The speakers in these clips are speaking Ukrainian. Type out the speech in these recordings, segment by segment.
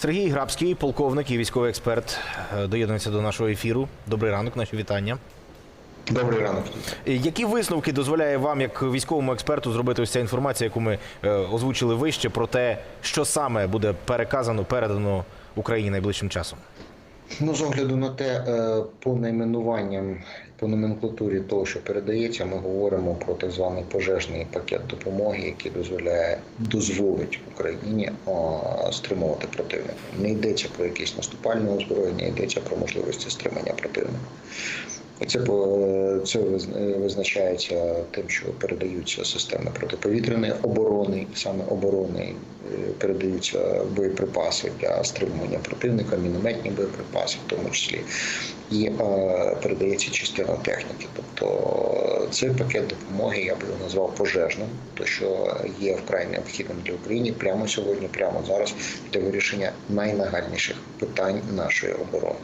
Сергій Грабський, полковник і військовий експерт, е, доєднується до нашого ефіру. Добрий ранок, наші вітання. Добрий ранок. Е, Які висновки дозволяє вам, як військовому експерту, зробити ось ця інформація, яку ми е, озвучили вище, про те, що саме буде переказано, передано Україні найближчим часом? Ну, з огляду на те, е, по найменуванням, по номенклатурі того, що передається, ми говоримо про так званий пожежний пакет допомоги, який дозволяє дозволить Україні стримувати противника. Не йдеться про якісь наступальне озброєння, йдеться про можливості стримання противника. Це, по- це виз- визначається тим, що передаються системи протиповітряної оборони, саме оборони, е, передаються боєприпаси для стримування противника, мінометні боєприпаси, в тому числі, і е, передається частина техніки. Тобто цей пакет допомоги я б його назвав пожежним, то що є вкрай необхідним для України прямо сьогодні, прямо зараз для вирішення найнагальніших питань нашої оборони.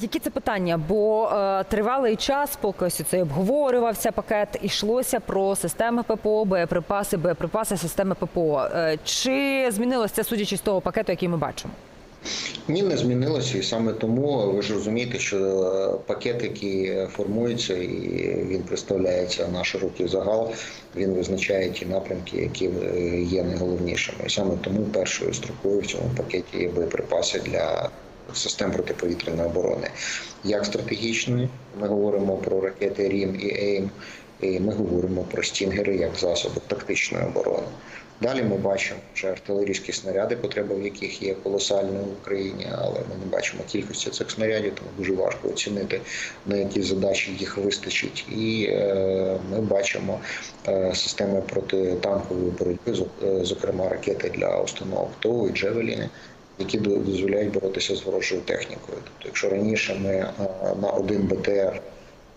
Які це питання? Бо е, тривалий час, поки ось цей обговорювався пакет, йшлося про системи ППО, боєприпаси, боєприпаси, системи ППО. Е, чи змінилося це судячи з того пакету, який ми бачимо? Ні, не змінилося, і саме тому ви ж розумієте, що е, пакет, який формується, і він представляється на широкий загал, він визначає ті напрямки, які е, є найголовнішими. І саме тому першою строкою в цьому пакеті є боєприпаси для систем протиповітряної оборони. Як стратегічної, ми говоримо про ракети РІМ і ЕЙМ, і ми говоримо про стінгери як засоби тактичної оборони. Далі ми бачимо, що артилерійські снаряди, потреба в яких є колосальною в Україні, але ми не бачимо кількості цих снарядів, тому дуже важко оцінити на які задачі їх вистачить. І е, ми бачимо е, системи протитанкової боротьби, е, зокрема ракети для установок ТОУ і Джевеліни. Які до- дозволяють боротися з ворожою технікою. Тобто, якщо раніше ми е, на один БТР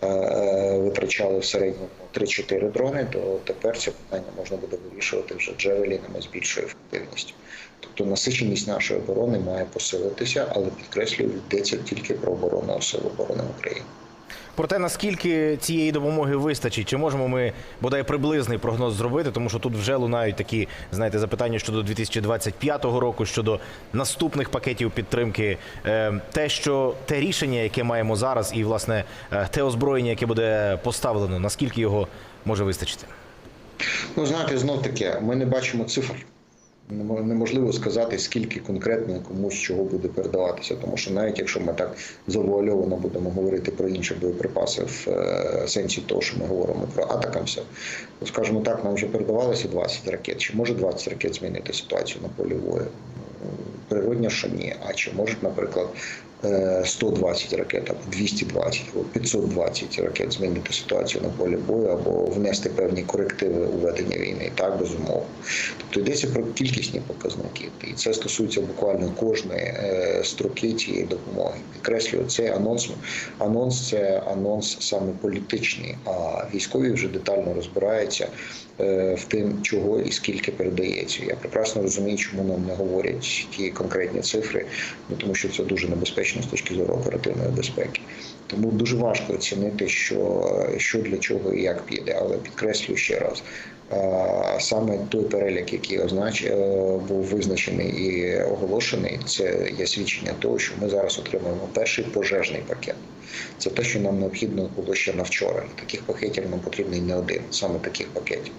е, е, витрачали в середньому 3-4 дрони, то тепер це питання можна буде вирішувати вже джевелінами з більшою ефективністю. Тобто насиченість нашої оборони має посилитися, але підкреслюю, йдеться тільки про оборону сил оборони України. Про те, наскільки цієї допомоги вистачить, чи можемо ми бодай приблизний прогноз зробити, тому що тут вже лунають такі, знаєте, запитання щодо 2025 року, щодо наступних пакетів підтримки. Е, Те, що те рішення, яке маємо зараз, і власне е, те озброєння, яке буде поставлено, наскільки його може вистачити? Ну, знаєте, знов таки, ми не бачимо цифр. Немо- Неможливо сказати, скільки конкретно комусь чого буде передаватися, тому що навіть якщо ми так завуальовано будемо говорити про інші боєприпаси в е, сенсі того, що ми говоримо про атакамся, то скажімо так, нам вже передавалося 20 ракет. Чи може 20 ракет змінити ситуацію на полі бою? Природня, що ні. А чи можуть, наприклад, е, 120 ракет, або 220, або 520 ракет змінити ситуацію на полі бою, або внести певні корективи у ведення війни? Так, безумовно. Тобто йдеться про кількісні показники, і це стосується буквально кожної е, строки цієї допомоги. Підкреслюю, це анонс. Анонс це анонс саме політичний, а військові вже детально розбираються е, в тим, чого і скільки передається. Я прекрасно розумію, чому нам не говорять ті конкретні цифри, ну тому що це дуже небезпечно з точки зору оперативної безпеки. Тому дуже важко оцінити, що, що для чого і як піде. Але підкреслюю ще раз. Саме той перелік, який означ... е, був визначений і оголошений, це є свідчення того, що ми зараз отримуємо перший пожежний пакет. Це те, що нам необхідно було ще на вчора. Таких пакетів нам потрібний не один, саме таких пакетів.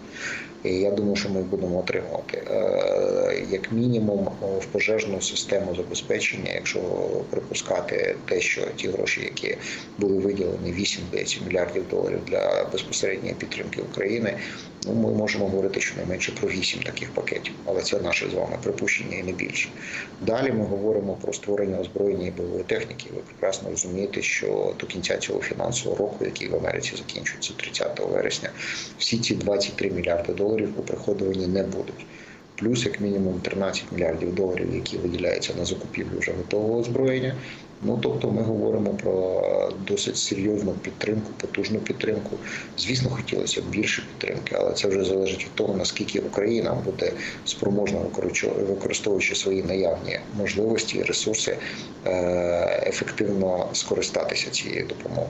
І я думаю, що ми їх будемо отримувати. Е, Як мінімум в пожежну систему забезпечення, якщо припускати те, що ті гроші, які були виділені 8-10 мільярдів доларів для безпосередньої підтримки України, ну ми можемо говорити щонайменше про 8 таких пакетів, але це наше з вами припущення і не більше. Далі ми говоримо про створення озброєння і бойової техніки. Ви прекрасно розумієте, що до кінця цього фінансового року, який в Америці закінчується 30 вересня, всі ці 23 мільярди доларів у приходуванні не будуть. Плюс як мінімум 13 мільярдів доларів, які виділяються на закупівлю вже готового озброєння. Ну тобто ми говоримо про досить серйозну підтримку, потужну підтримку. Звісно, хотілося б більше підтримки, але це вже залежить від того, наскільки Україна буде спроможна використовуючи свої наявні можливості і ресурси, е, ефективно скористатися цією допомогою.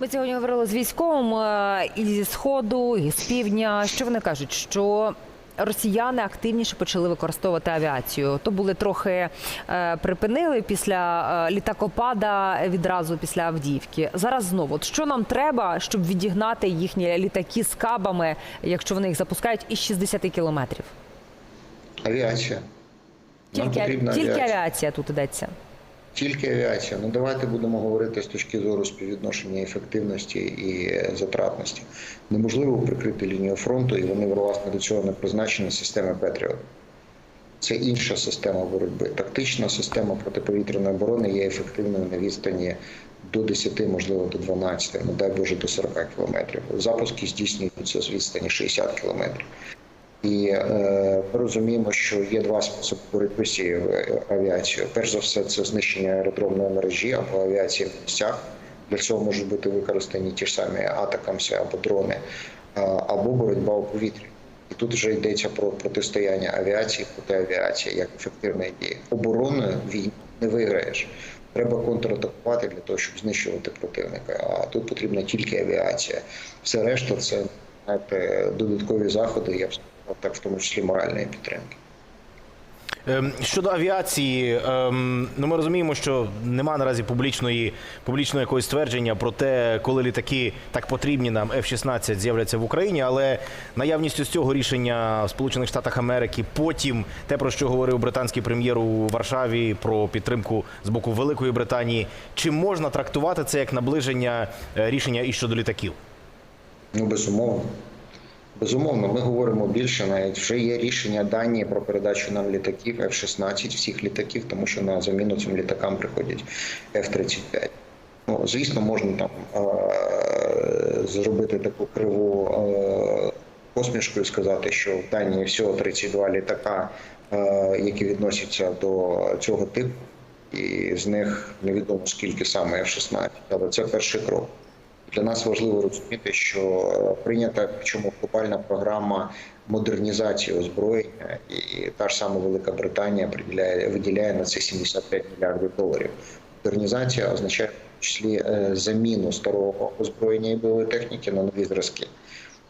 Ми сьогодні говорили з військовим е, і зі сходу, і з півдня. Що вони кажуть? Що росіяни активніше почали використовувати авіацію. То були трохи е, припинили після е, літакопада відразу після Авдіївки. Зараз знову От що нам треба, щоб відігнати їхні літаки з кабами, якщо вони їх запускають із 60 кілометрів? Авіація. Нам Тільки, потрібна тільки авіація. авіація тут йдеться. Тільки авіація. Ну давайте будемо говорити з точки зору співвідношення ефективності і е, затратності. Неможливо прикрити лінію фронту, і вони власне до цього не призначені системи Петріот. Це інша система боротьби. Тактична система протиповітряної оборони є ефективною на відстані до 10, можливо, до 12, ну дай Боже, до 40 кілометрів. Запуски здійснюються з відстані 60 кілометрів. І е, ми розуміємо, що є два способи боротьби з е, авіацією. Перш за все, це знищення аеродромної мережі або авіації в місцях. Для цього можуть бути використані ті ж самі атакамси або дрони, або боротьба у повітрі. І тут вже йдеться про протистояння авіації проти авіації як ефективної дії. Обороною війни не виграєш. Треба контратакувати для того, щоб знищувати противника. А тут потрібна тільки авіація. Все решта це знаєте, додаткові заходи, я б сказав, так в тому числі моральної підтримки. Ем, Щодо авіації, ем, ну ми розуміємо, що нема наразі публічної публічного якогось ствердження про те, коли літаки так потрібні нам F-16 з'являться в Україні, але наявністю з цього рішення в Сполучених Штатах Америки, потім те, про що говорив британський прем'єр у Варшаві, про підтримку з боку Великої Британії, чи можна трактувати це як наближення е, рішення і щодо літаків? Ну, безумовно. Безумовно, ми говоримо більше. Навіть вже є рішення Данії про передачу нам літаків F-16, всіх літаків, тому що на заміну цим літакам приходять F-35. Ну, звісно, можна там е- зробити таку криву е- посмішку і сказати, що в Данії всього 32 літака, е- які відносяться до цього типу, і з них невідомо скільки саме F-16, але це перший крок. Для нас важливо розуміти, що е, прийнята причому глобальна програма модернізації озброєння, і та ж сама Велика Британія виділяє на це 75 мільярдів доларів. Модернізація означає в числі е, заміну старого озброєння і бойової техніки на нові зразки.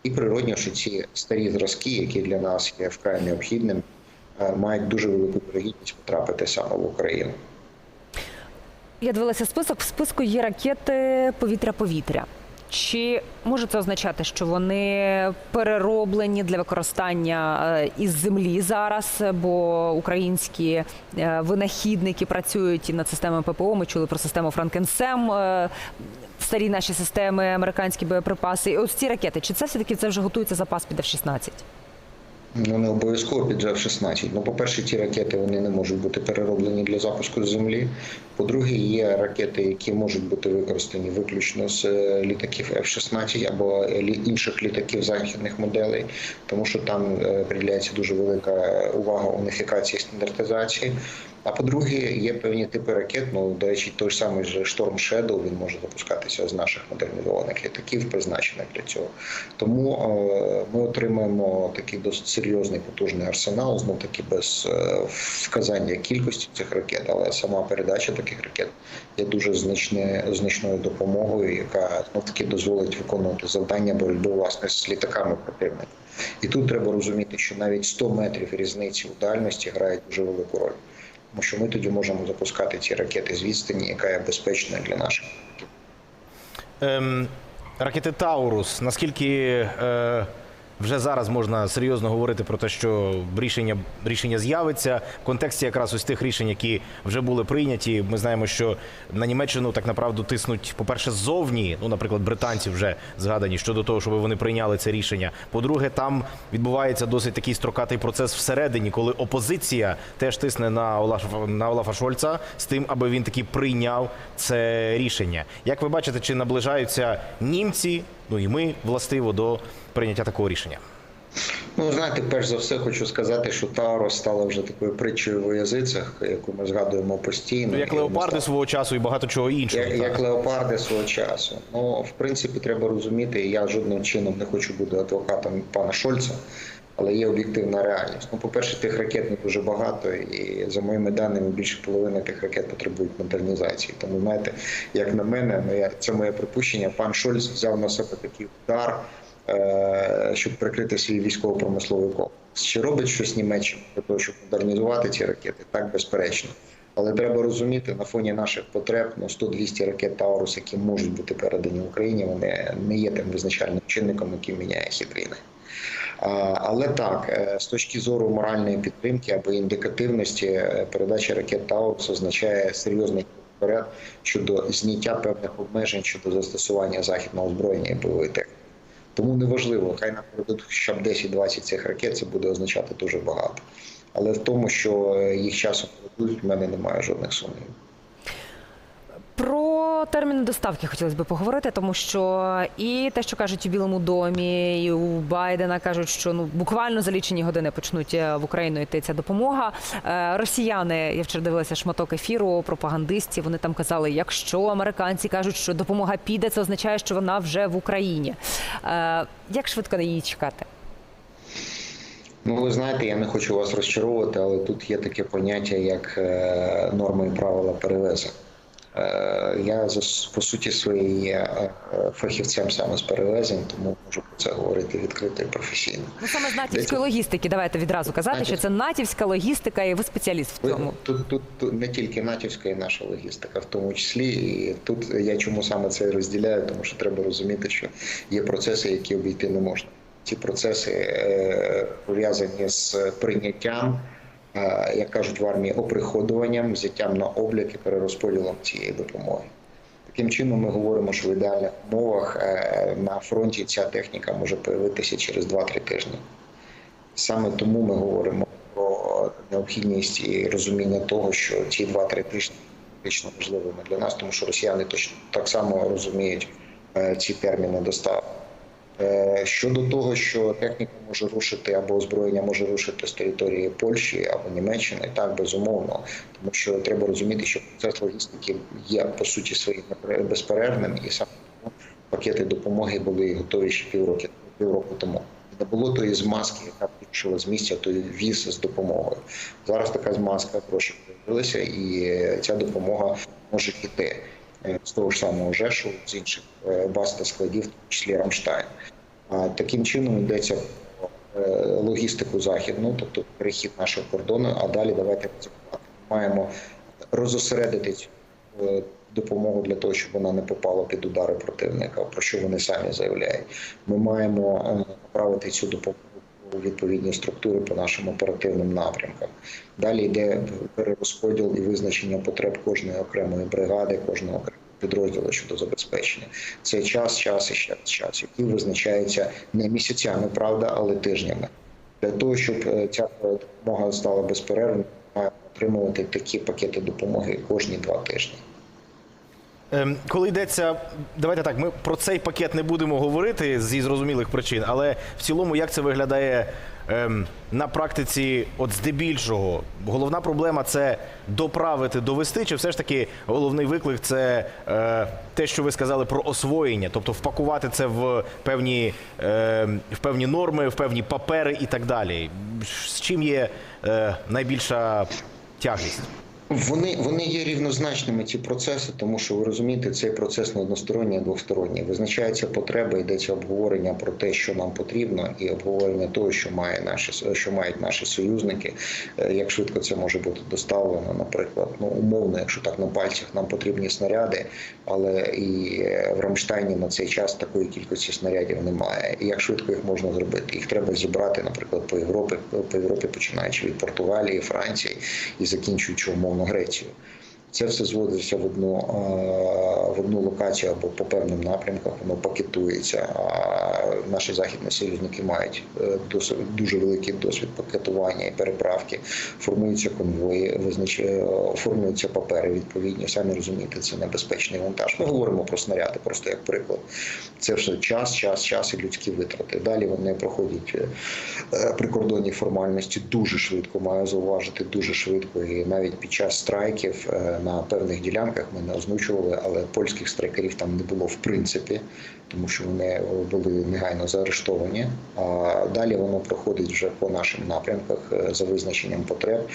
І природньо, що ці старі зразки, які для нас є вкрай необхідним, е, мають дуже велику вірогідність потрапити саме в Україну. Я дивилася список. В списку є ракети повітря-повітря. Чи може це означати, що вони перероблені для використання е, із землі зараз? Бо українські е, винахідники працюють і над системами ППО. Ми чули про систему Франкенсем, е, старі наші системи, американські боєприпаси. І ось ці ракети. Чи це все таки це вже готується запас під F-16? Ну, не обов'язково під F-16. Ну, по-перше, ті ракети вони не можуть бути перероблені для запуску з землі. По-друге, є ракети, які можуть бути використані виключно з е, літаків F-16 або інших літаків західних моделей, тому що там е, приділяється дуже велика увага уніфікації і стандартизації. А по-друге, є певні типи ракет. Ну, до речі, той самий же Storm Shadow, він може запускатися з наших модернізованих літаків, призначених для цього. Тому е, ми отримаємо такий досить серйозний потужний арсенал, знов таки без вказання кількості цих ракет, але сама передача таких ракет є дуже значне, значною допомогою, яка знов таки дозволить виконувати завдання боротьби власне з літаками противника. І тут треба розуміти, що навіть 100 метрів різниці у дальності грають дуже велику роль. Тому що ми тоді можемо запускати ці ракети з відстані, яка є безпечною для наших. Ем, ракети Таурус. Наскільки е, вже зараз можна серйозно говорити про те, що рішення, рішення з'явиться в контексті якраз ось тих рішень, які вже були прийняті. Ми знаємо, що на Німеччину так направду тиснуть, по-перше, ззовні, ну, наприклад, британці вже згадані щодо того, щоб вони прийняли це рішення. По-друге, там відбувається досить такий строкатий процес всередині, коли опозиція теж тисне на Олафа, на Олафа Шольца з тим, аби він таки прийняв це рішення. Як ви бачите, чи наближаються німці, ну і ми властиво до прийняття такого рішення? Ну, знаєте, перш за все хочу сказати, що Таро стала вже такою притчею в язицях, яку ми згадуємо постійно. Ну, як леопарди свого часу і багато чого іншого. Як, як леопарди свого часу. Ну, в принципі, треба розуміти, і я жодним чином не хочу бути адвокатом пана Шольца, але є об'єктивна реальність. Ну, по-перше, тих ракет не дуже багато, і за моїми даними, більше половини тих ракет потребують модернізації. Тому, знаєте, як на мене, моє, це моє припущення, пан Шольц взяв на себе такий удар, е, щоб прикрити свій військово-промисловий комплекс. Чи робить щось Німеччина для того, щоб модернізувати ці ракети? Так, безперечно. Але треба розуміти, на фоні наших потреб ну, 100-200 ракет Таурус, які можуть бути передані Україні, вони не є тим визначальним чинником, який міняє хід війни. Але так, е, з точки зору моральної підтримки або індикативності, е, передача ракет Таурус означає серйозний вперед щодо зняття певних обмежень щодо застосування західного озброєння і бойової техніки. Тому неважливо, хай нам передадуть хоча б 10-20 цих ракет, це буде означати дуже багато. Але в тому, що е, їх часом передадуть, в мене немає жодних сумнівів. Терміни доставки хотілося б поговорити, тому що і те, що кажуть у Білому домі, і у Байдена кажуть, що ну буквально за лічені години почнуть е, в Україну йти ця допомога. Е, Росіяни, я вчора дивилася шматок ефіру пропагандистів. Вони там казали, якщо американці кажуть, що допомога піде, це означає, що вона вже в Україні. Е, Як швидко на її чекати? Ну, ви знаєте, я не хочу вас розчаровувати, але тут є таке поняття, як норми і правила перевезення. Е, Я по суті своєї є е, фахівцем саме з перевезень, тому можу про це говорити відкрито і професійно. Ну саме з натівської логістики. Давайте відразу казати, що це натівська логістика, і ви спеціаліст в цьому. Тут, тут, тут не тільки натівська і наша логістика, в тому числі. І тут я чому саме це розділяю, тому що треба розуміти, що є процеси, які обійти не можна. Ці процеси е, пов'язані з прийняттям, е, як кажуть в армії, оприходуванням, взяттям на облік і перерозподілом цієї допомоги. Таким чином, ми говоримо, що в ідеальних умовах е, на фронті ця техніка може появитися через 2-3 тижні. Саме тому ми говоримо про необхідність і розуміння того, що ці 2-3 тижні критично важливими для нас, тому що росіяни точно так само розуміють е, ці терміни доставки. Е, Щодо того, що техніка може рушити або озброєння може рушити з території Польщі або Німеччини, так безумовно, тому що треба розуміти, що процес логістики є по суті своїм безперервним, і саме тому пакети допомоги були готові ще півроку півроку тому. Не було тої змазки, яка пішла з місця, той віз з допомогою. Зараз така змазка трошки з'явилася, і ця допомога може е, з того ж самого Жешу, з інших е, баз та складів, в тому числі Рамштайн. Таким чином йдеться е, логістику західну, тобто перехід нашого кордону. А далі давайте. Ми маємо розосередити цю е, допомогу для того, щоб вона не попала під удари противника, про що вони самі заявляють. Ми маємо е, направити цю допомогу у відповідні структури по нашим оперативним напрямкам. Далі йде перерозподіл і визначення потреб кожної окремої бригади, кожного окремого підрозділу щодо забезпечення. Це час, час і ще час, який визначається не місяцями, правда, але тижнями. Для того, щоб е, ця допомога стала безперервною, маємо отримувати такі пакети допомоги кожні два тижні. Ем, Коли йдеться, давайте так, ми про цей пакет не будемо говорити зі зрозумілих причин, але в цілому, як це виглядає ем, на практиці, от здебільшого, головна проблема це доправити, довести, чи все ж таки головний виклик це е, те, що ви сказали про освоєння, тобто впакувати це в певні, е, в певні норми, в певні папери і так далі. З чим є е, найбільша тяглість? Вони, вони є рівнозначними ці процеси, тому що ви розумієте, цей процес не односторонній, а двосторонній. Визначається потреба, йдеться обговорення про те, що нам потрібно, і обговорення того, що має наші що мають наші союзники. Е, Як швидко це може бути доставлено, наприклад, ну умовно, якщо так на пальцях, нам потрібні снаряди, але і е, в Рамштайні на цей час такої кількості снарядів немає. І як швидко їх можна зробити? Їх треба зібрати, наприклад, по Європі, по Європі, починаючи від Португалії, Франції і закінчуючи умовно Грецію. Це все зводиться в одну е, в одну локацію або по певним напрямках, воно пакетується. Наші західні союзники мають е, дуже великий досвід пакетування і переправки. Формуються конвої, визначає, оформлюються папери відповідні. Самі розумієте, це небезпечний вантаж. Ми говоримо про снаряди, просто як приклад. Це все час, час, час і людські витрати. Далі вони проходять е, прикордонні формальності дуже швидко, маю зауважити, дуже швидко. І навіть під час страйків е, на певних ділянках ми не озвучували, але польських страйкерів там не було в принципі, тому що вони були негайно заарештовані. А далі воно проходить вже по нашим напрямках е, за визначенням потреб.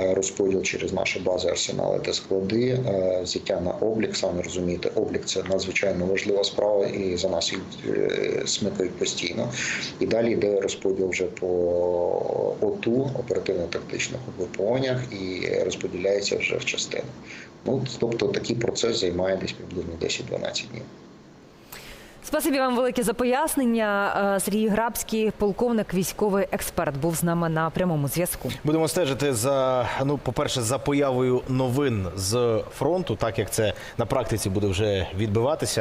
Е, розподіл через наші бази, арсенали та склади, е, взяття на облік. Самі розумієте, облік це надзвичайно важлива справа, і за нас їх е, смикають постійно. І далі йде розподіл вже по ОТУ, оперативно-тактичних угрупованнях, і розподіляється вже в частини. Ну тобто такий процес займає десь приблизно 10-12 днів. Спасибі вам велике за пояснення. Е, Сергій Грабський, полковник, військовий експерт, був з нами на прямому зв'язку. Будемо стежити за ну, по-перше, за появою новин з фронту, так як це на практиці буде вже відбиватися.